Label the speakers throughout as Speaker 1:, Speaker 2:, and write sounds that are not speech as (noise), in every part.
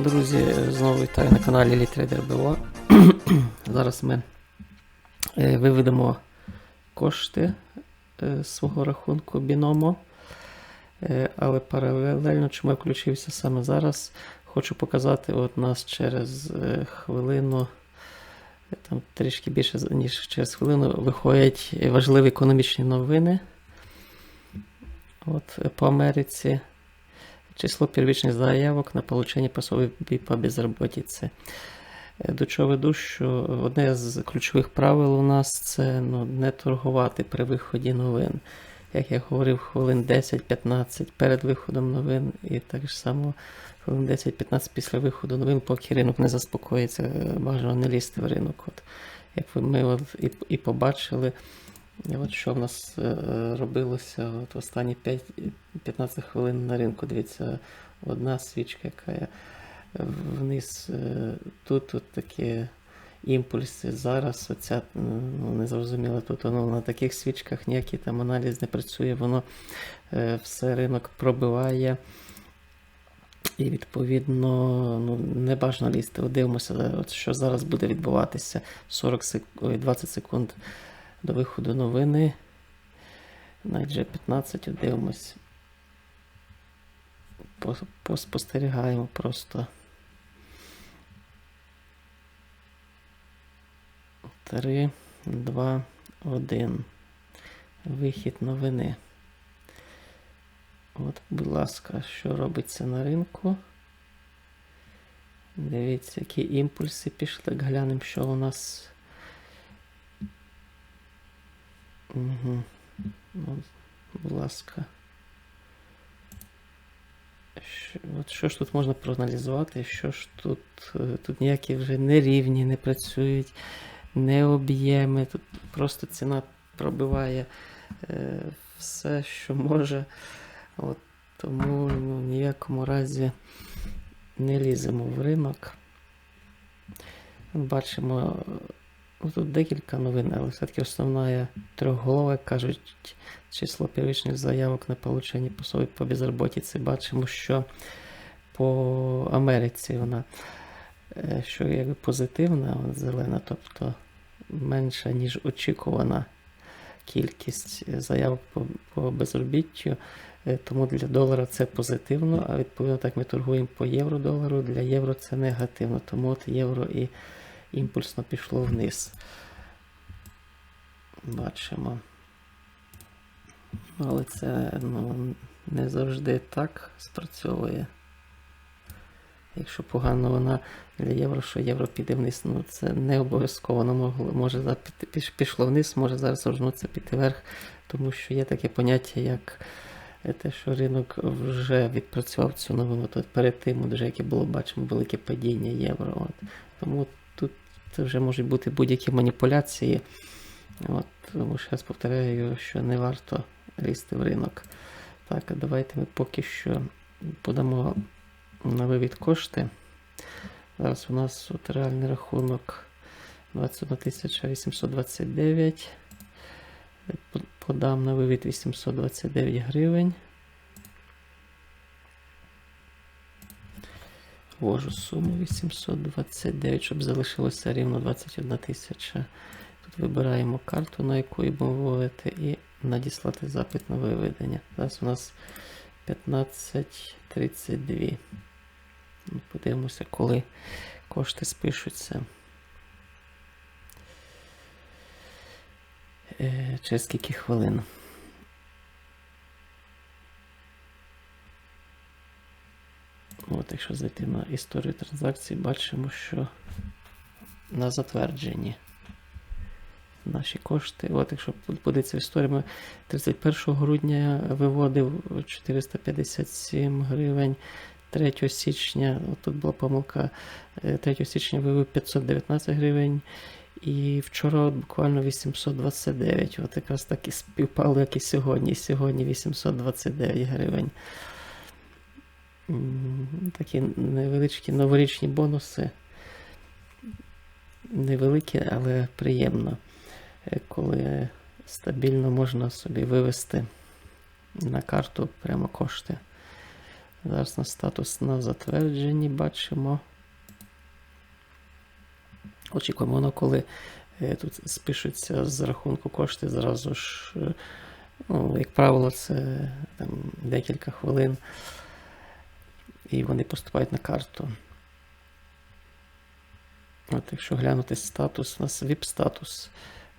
Speaker 1: Друзі, знову вітаю на каналі Літрейдер БО. (clears throat) Зараз ми е, виведемо кошти е, з свого рахунку Біномо. Е, Але паралельно, чому я включився саме зараз, хочу показати от нас через е, хвилину, е, там трішки більше ніж через хвилину, виходять важливі економічні новини. От е, по Америці. Число первичних заявок на получення пособий по безробітці. Е, До чого веду, що одне з ключових правил у нас це ну, не торгувати при виході новин. Як я говорив, хвилин 10-15 перед виходом новин, і так само хвилин 10-15 після виходу новин, поки ринок не заспокоїться, е, бажано не лізти в ринок. От, як ми от і, і побачили, і От що в нас е, робилося от останні 5, 15 хвилин на ринку. Дивіться, одна свічка, яка вниз. е, Тут, тут такі імпульси. Зараз оця ну, незрозуміло, тут воно на таких свічках ніякий там аналіз не працює, воно е, все ринок пробиває. І відповідно ну, не бажано лізти. От дивимося, от що зараз буде відбуватися 40 сек... 20 секунд до виходу новини. На G15 дивимось. Поспостерігаємо просто. Три, два, один. Вихід новини. От, будь ласка, що робиться на ринку. Дивіться, які імпульси пішли. Глянемо, що у нас. Угу. Ну, будь ласка. Що, от що ж тут можна проаналізувати? Що ж тут? е, Тут ніякі вже не рівні не працюють, не об'єми. Тут просто ціна пробиває е, все, що може. От, тому ну, в ніякому разі не ліземо в ринок. Бачимо, тут декілька новин, але все-таки основна трьохголова, як кажуть, число первичних заявок на получення пособі по безробітці. Бачимо, що по Америці вона е, що якби позитивна, зелена, тобто менша, ніж очікувана кількість заявок по, по безробіттю. Е, Тому для долара це позитивно, а відповідно так ми торгуємо по євро-долару. Для євро це негативно, тому от євро і імпульсно пішло вниз. Бачимо. Але це ну, не завжди так спрацьовує. Якщо погана новина для євро, що євро піде вниз, ну це не обов'язково. Воно могло, може пішло вниз, може зараз вернутися піти вверх, тому що є таке поняття, як е, те, що ринок вже відпрацював цю новину. Перед тим, вже яке було, бачимо, велике падіння євро. От. Тому це вже можуть бути будь-які маніпуляції. От, тому ще раз повторяю, що не варто лізти в ринок. Так, давайте ми поки що подамо на вивід кошти. Зараз у нас от реальний рахунок 21 829. Подам на вивід 829 гривень. Ввожу суму 829, щоб залишилося рівно 21 тисяча. Тут вибираємо карту, на яку будемо вводити, і надіслати запит на виведення. Зараз у нас 15.32. Ну, Подивимося, коли кошти спишуться. Е, Через скільки хвилин. От, якщо зайти на історію транзакцій, бачимо, що на затвердженні наші кошти. От, якщо подивитися в історію, ми 31 грудня виводив 457 гривень. 3 січня, от тут була помилка, е, 3 січня вивів 519 гривень. І вчора от буквально 829. От якраз так і співпало, як і сьогодні. І сьогодні 829 гривень. Такі невеличкі новорічні бонуси. Невеликі, але приємно, е, коли стабільно можна собі вивести на карту прямо кошти. Зараз на статус на затвердженні бачимо. Очікуємо, воно коли е, тут спишуться з рахунку кошти, зразу ж, е, ну, як правило, це там, декілька хвилин, і вони поступають на карту. От, якщо глянути статус, у нас VIP-статус.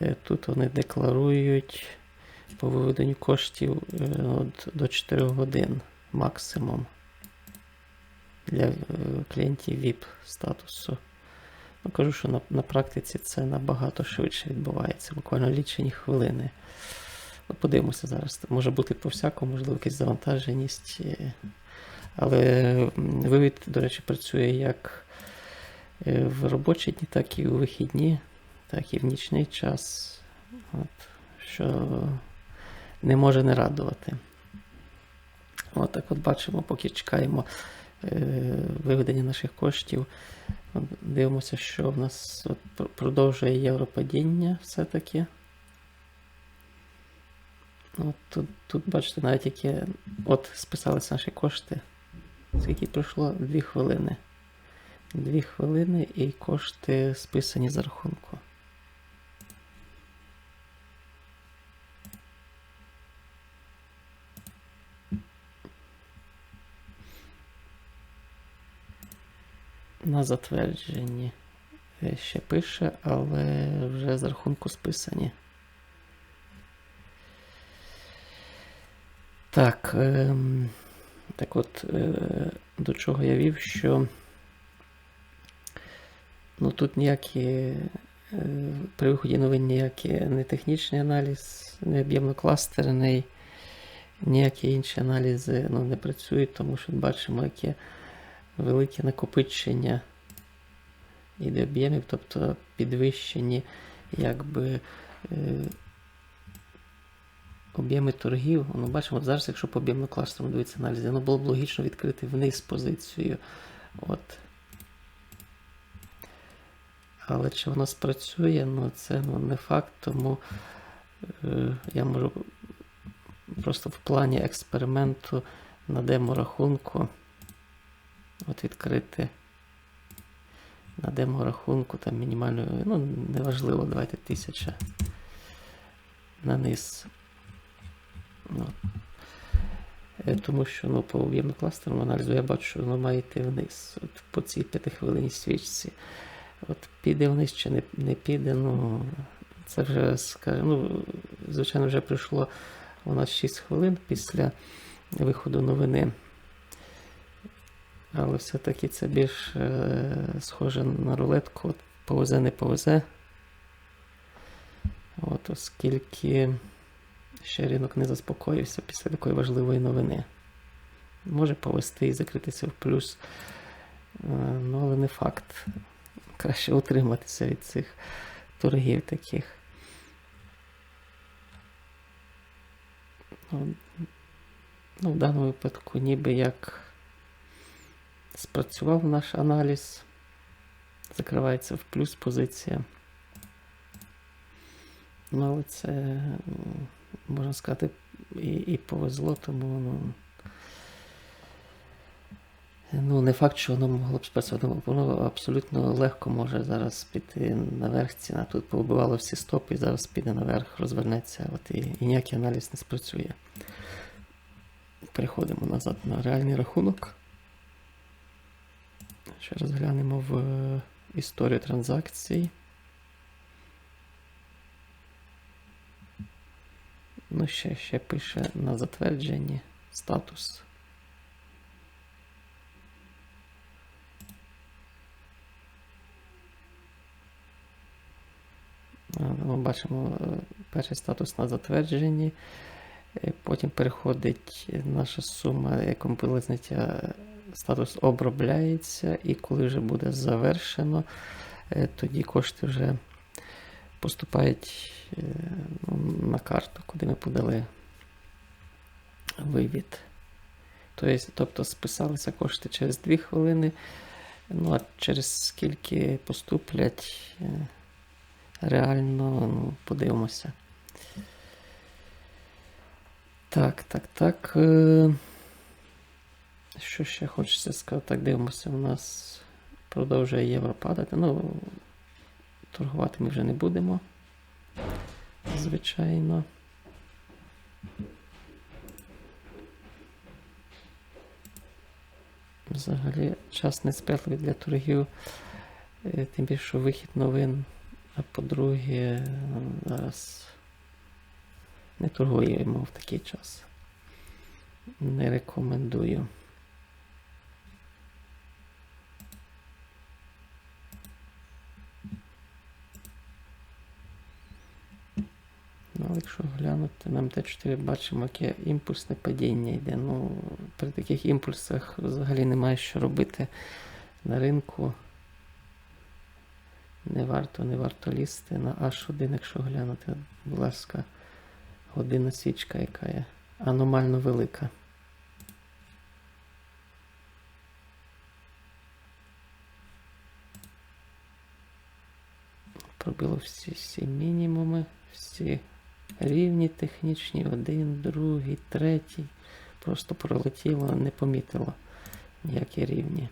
Speaker 1: Е, Тут вони декларують по виведенню коштів е, от, до 4 годин максимум для е, клієнтів VIP статусу. Ну, кажу, що на, на практиці це набагато швидше відбувається, буквально лічені хвилини. Ну, подивимося зараз. Може бути по-всякому, можливо, якась завантаженість. Але вивід, до речі, працює як е, в робочі дні, так і у вихідні, так і в нічний час. От, що не може не радувати. От так от бачимо, поки чекаємо е, виведення наших коштів. От Дивимося, що в нас от продовжує європадіння все-таки. От тут, тут, бачите, навіть яке от списалися наші кошти. Скільки пройшло? Дві хвилини. Дві хвилини і кошти списані за рахунку. На затвердженні е, ще пише, але вже з рахунку списані. Так, ем, так от, е, до чого я вів, що ну, тут ніякі е, при виході новин ніякі не технічний аналіз, не об'ємно-кластерний, ніякі інші аналізи ну, не працюють, тому що бачимо, яке велике накопичення іде об'ємів, тобто підвищені якби. Об'єми торгів, ну бачимо, зараз, якщо по об'ємно кластеру дивитися аналізи, воно було б логічно відкрити вниз позицію. От. Але чи воно спрацює, ну це ну, не факт, тому е, я можу просто в плані експерименту на демо-рахунку от відкрити на демо-рахунку там мінімальною, ну, неважливо, давайте тисяча на низ. Ну, е, тому що ну, по об'ємно кластерному аналізу я бачу, що воно має йти вниз. От по цій п'ятихвилинній свічці. От піде вниз чи не, не піде, ну це вже скажімо, ну, звичайно, вже пройшло у нас 6 хвилин після виходу новини. Але все-таки це більш е, схоже на рулетку. От повезе, не повезе. От, оскільки ще ринок не заспокоївся після такої важливої новини. Може повести і закритися в плюс, е, ну, але не факт. Краще утриматися від цих торгів таких. Ну, ну, в даному випадку ніби як спрацював наш аналіз, закривається в плюс позиція. Ну, але це, можна сказати, і, і повезло, тому ну, ну, не факт, що воно могло б спрацювати. Воно абсолютно легко може зараз піти наверх ціна. Тут повбивало всі стопи і зараз піде наверх, розвернеться, от і, і ніякий аналіз не спрацює. Переходимо назад на реальний рахунок. Ще раз глянемо в е, історію транзакцій. Ну, ще, ще пише на затвердженні статус. Ми бачимо е, перший статус на затвердженні. Потім переходить наша сума, якому зняття статус обробляється, і коли вже буде завершено, е, тоді кошти вже поступають е, на карту, куди ми подали вивід. Тобто, тобто списалися кошти через 2 хвилини, ну а через скільки поступлять, е, реально ну, подивимося. Так, так, так. е, Що ще хочеться сказати? Так, дивимося, у нас продовжує євро падати. Ну, торгувати ми вже не будемо. Звичайно. Взагалі час не сприятливий для торгів, е, тим більше що вихід новин. А по-друге, зараз не торгуємо в такий час. Не рекомендую. Ну, але якщо глянути на МТ4, бачимо, яке імпульсне падіння йде. Ну, при таких імпульсах взагалі немає що робити на ринку. Не варто, не варто лізти на H1, якщо глянути, будь ласка, година свічка, яка є аномально велика. Пробило всі, всі мінімуми, всі рівні технічні, один, другий, третій. Просто пролетіло, не помітило ніякі рівні.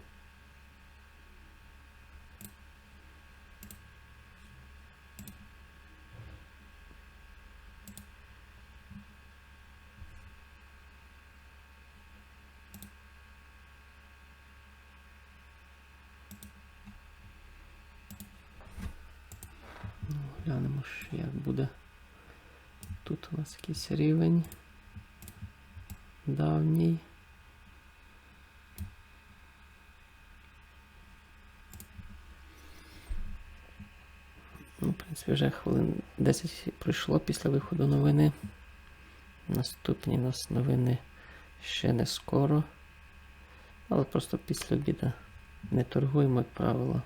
Speaker 1: Ну, глянемо, як буде. Тут у нас якийсь рівень давній. Ну, в принципі, вже хвилин 10 пройшло після виходу новини. Наступні у нас новини ще не скоро. Але просто після обіду не торгуємо, як правило.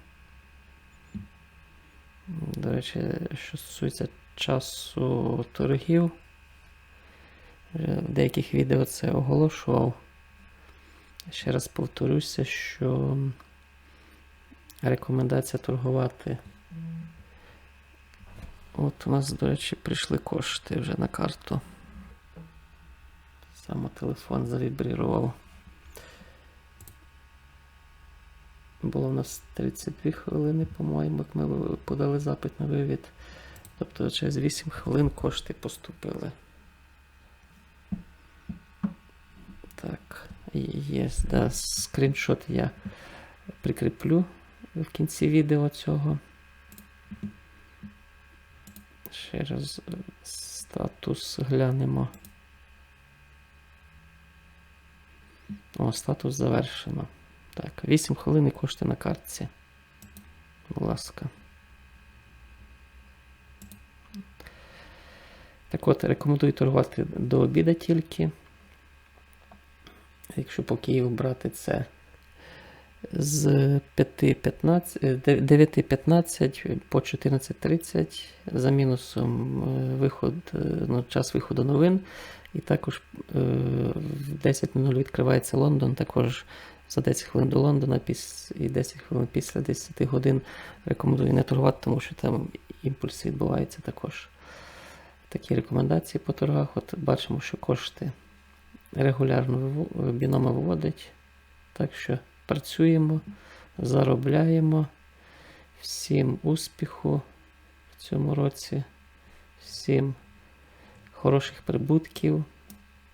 Speaker 1: До речі, що стосується часу торгів, в деяких відео це оголошував. Ще раз повторюся, що рекомендація торгувати. От у нас, до речі, прийшли кошти вже на карту. Саме телефон завібрірував. Було в нас 32 хвилини, по-моєму, як ми подали запит на вивід. Тобто через 8 хвилин кошти поступили. Так, є, да, скріншот я прикріплю в кінці відео цього. Ще раз статус глянемо. О, статус завершено. Так, 8 хвилин і кошти на картці. Будь ласка. Так от, рекомендую торгувати до обіда тільки. Якщо по Києву брати це з 9.15 по 14.30 за мінусом е, виход, е, ну, час виходу новин. І також е, в 10.00 відкривається Лондон. Також за 10 хвилин до Лондона і 10 хвилин після 10 годин рекомендую не торгувати, тому що там імпульси відбуваються також. Такі рекомендації по торгах. От Бачимо, що кошти регулярно біноми виводить. Так що працюємо, заробляємо. Всім успіху в цьому році, всім хороших прибутків,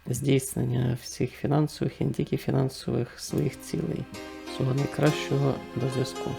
Speaker 1: здійснення всіх фінансових і не тільки фінансових своїх цілей. Всього найкращого до зв'язку.